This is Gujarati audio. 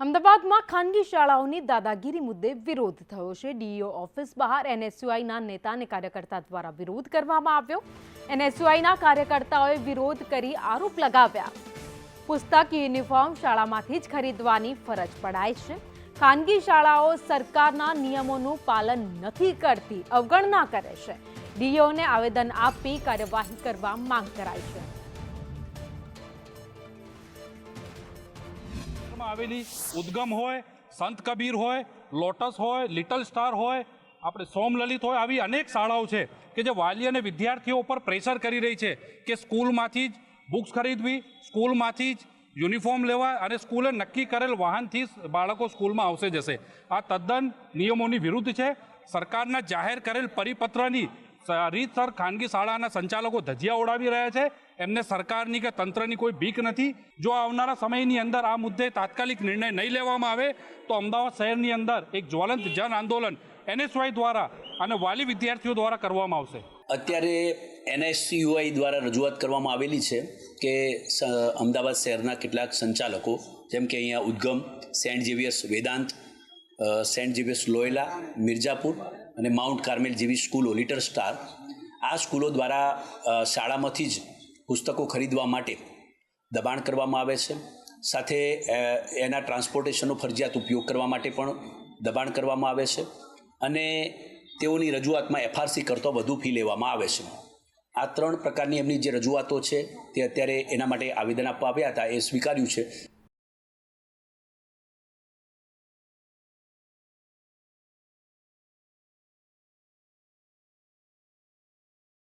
અમદાવાદમાં ખાનગી શાળાઓની દાદાગીરી મુદ્દે વિરોધ થયો છે. ડીઈઓ ઓફિસ બહાર એનએસયુઆઈના નેતા અને કાર્યકર્તા દ્વારા વિરોધ કરવામાં આવ્યો. એનએસયુઆઈના કાર્યકર્તાઓએ વિરોધ કરી આરોપ લગાવ્યા. પુસ્તક, યુનિફોર્મ શાળામાંથી જ ખરીદવાની ફરજ પડાય છે. ખાનગી શાળાઓ સરકારના નિયમોનું પાલન નથી કરતી, અવગણના કરે છે. ડીઈઓને આવેદન આપી કાર્યવાહી કરવા માંગ કરાઈ છે. માં આવેલી ઉદ્ગમ હોય, સંત કબીર હોય, લોટસ હોય, લિટલ સ્ટાર હોય, આપણે સોમલલિત હોય, આવી અનેક શાળાઓ છે કે જે વાલી અને વિદ્યાર્થીઓ ઉપર પ્રેશર કરી રહી છે કે સ્કૂલમાંથી જ બુક્સ ખરીદવી, સ્કૂલમાંથી જ યુનિફોર્મ લેવા અને સ્કૂલે નક્કી કરેલ વાહનથી બાળકો સ્કૂલમાં આવશે જશે. આ તદ્દન નિયમોની વિરુદ્ધ છે. સરકારના જાહેર કરેલ પરિપત્રની રીતસર ખાનગી શાળાના સંચાલકો ધજિયા ઉડાવી રહ્યા છે. એમને સરકારની કે તંત્રની કોઈ બીક નથી. જો આવનારા સમયની અંદર આ મુદ્દે તાત્કાલિક નિર્ણય નહીં લેવામાં આવે, તો અમદાવાદ શહેરની અંદર એક જ્વલંત જન આંદોલન એનએસવાય દ્વારા અને વાલી વિદ્યાર્થીઓ દ્વારા કરવામાં આવશે. અત્યારે એનએસયુઆઈ દ્વારા રજૂઆત કરવામાં આવેલી છે કે અમદાવાદ શહેરના કેટલાક સંચાલકો, જેમ કે અહીંયા Udgam Saint Xavier's Vedant Saint Xavier's Loyola Mirzapur અને માઉન્ટ કાર્મેલ જેવી સ્કૂલો લિટર સ્ટાર. આ સ્કૂલો દ્વારા શાળામાંથી જ પુસ્તકો ખરીદવા માટે દબાણ કરવામાં આવે છે. સાથે એના ટ્રાન્સપોર્ટેશનનો ફરજિયાત ઉપયોગ કરવા માટે પણ દબાણ કરવામાં આવે છે અને તેઓની રજૂઆતમાં એફઆરસી કરતો વધુ ફી લેવામાં આવે છે. આ ત્રણ પ્રકારની એમની જે રજૂઆતો છે તે અત્યારે એના માટે આવેદન આપવા આવ્યા હતા, એ સ્વીકાર્યું છે.